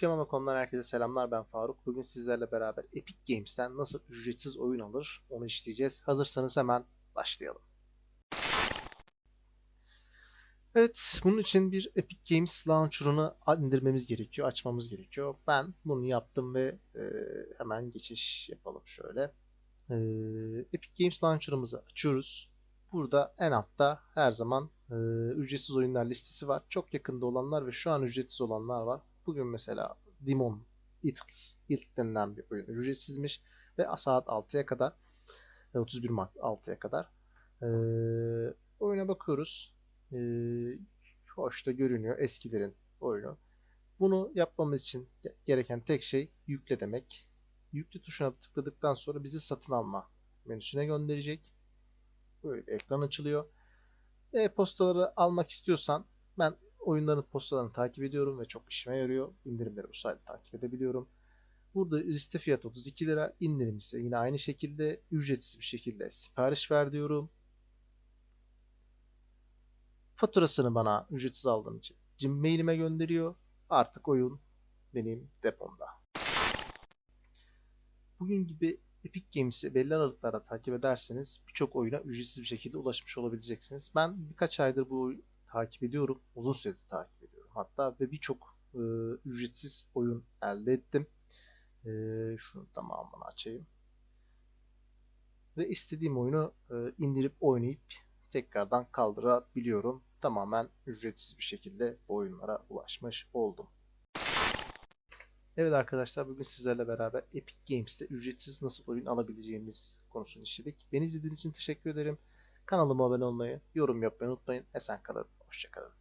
Pokemon.com'dan herkese selamlar ben Faruk. Bugün sizlerle beraber Epic Games'ten nasıl ücretsiz oyun alır onu işleyeceğiz. Hazırsanız hemen başlayalım. Evet, bunun için bir Epic Games Launcher'ını indirmemiz gerekiyor, açmamız gerekiyor. Ben bunu yaptım ve e, hemen geçiş yapalım şöyle. E, Epic Games Launcher'ımızı açıyoruz. Burada en altta her zaman e, ücretsiz oyunlar listesi var. Çok yakında olanlar ve şu an ücretsiz olanlar var. Bugün mesela Demon Eatles ilk denilen bir oyun ücretsizmiş ve saat 6'ya kadar 31 Mart 6'ya kadar e, oyuna bakıyoruz. E, hoş da görünüyor eskilerin oyunu. Bunu yapmamız için gereken tek şey yükle demek. Yükle tuşuna tıkladıktan sonra bizi satın alma menüsüne gönderecek. Böyle bir ekran açılıyor. E-postaları almak istiyorsan ben oyunların postalarını takip ediyorum ve çok işime yarıyor. İndirimleri bu sayede takip edebiliyorum. Burada liste fiyatı 32 lira. İndirim ise yine aynı şekilde ücretsiz bir şekilde sipariş ver diyorum. Faturasını bana ücretsiz aldığım için mailime gönderiyor. Artık oyun benim depomda. Bugün gibi Epic Games'i belli aralıklarla takip ederseniz birçok oyuna ücretsiz bir şekilde ulaşmış olabileceksiniz. Ben birkaç aydır bu takip ediyorum. Uzun süredir takip ediyorum. Hatta ve birçok e, ücretsiz oyun elde ettim. E, şunu tamamını açayım. Ve istediğim oyunu e, indirip oynayıp tekrardan kaldırabiliyorum. Tamamen ücretsiz bir şekilde bu oyunlara ulaşmış oldum. Evet arkadaşlar bugün sizlerle beraber Epic Games'te ücretsiz nasıl oyun alabileceğimiz konusunu işledik. Beni izlediğiniz için teşekkür ederim. Kanalıma abone olmayı, yorum yapmayı unutmayın. Esen kalın, hoşçakalın.